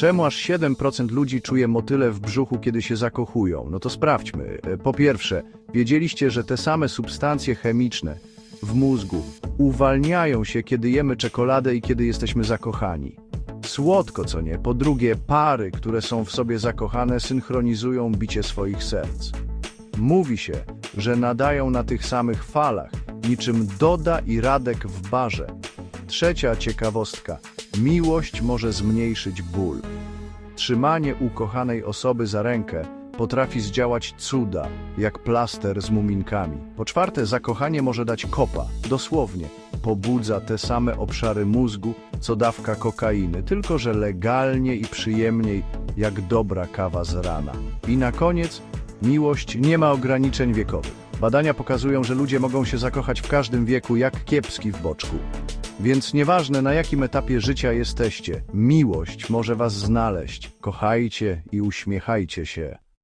Czemu aż 7% ludzi czuje motyle w brzuchu, kiedy się zakochują? No to sprawdźmy. E, Po pierwsze, wiedzieliście, że te same substancje chemiczne w mózgu uwalniają się, kiedy jemy czekoladę i kiedy jesteśmy zakochani. Słodko, co nie? Po drugie, pary, które są w sobie zakochane, synchronizują bicie swoich serc. Mówi się, że nadają na tych samych falach, niczym Doda i Radek w barze. Trzecia ciekawostka. Miłość może zmniejszyć ból. Trzymanie ukochanej osoby za rękę potrafi zdziałać cuda, jak plaster z muminkami. Po czwarte, zakochanie może dać kopa, dosłownie. Pobudza te same obszary mózgu, co dawka kokainy, tylko że legalnie i przyjemniej, jak dobra kawa z rana. I na koniec, miłość nie ma ograniczeń wiekowych. Badania pokazują, że ludzie mogą się zakochać w każdym wieku, jak kiepski w boczku. Więc nieważne na jakim etapie życia jesteście, miłość może was znaleźć. Kochajcie i uśmiechajcie się.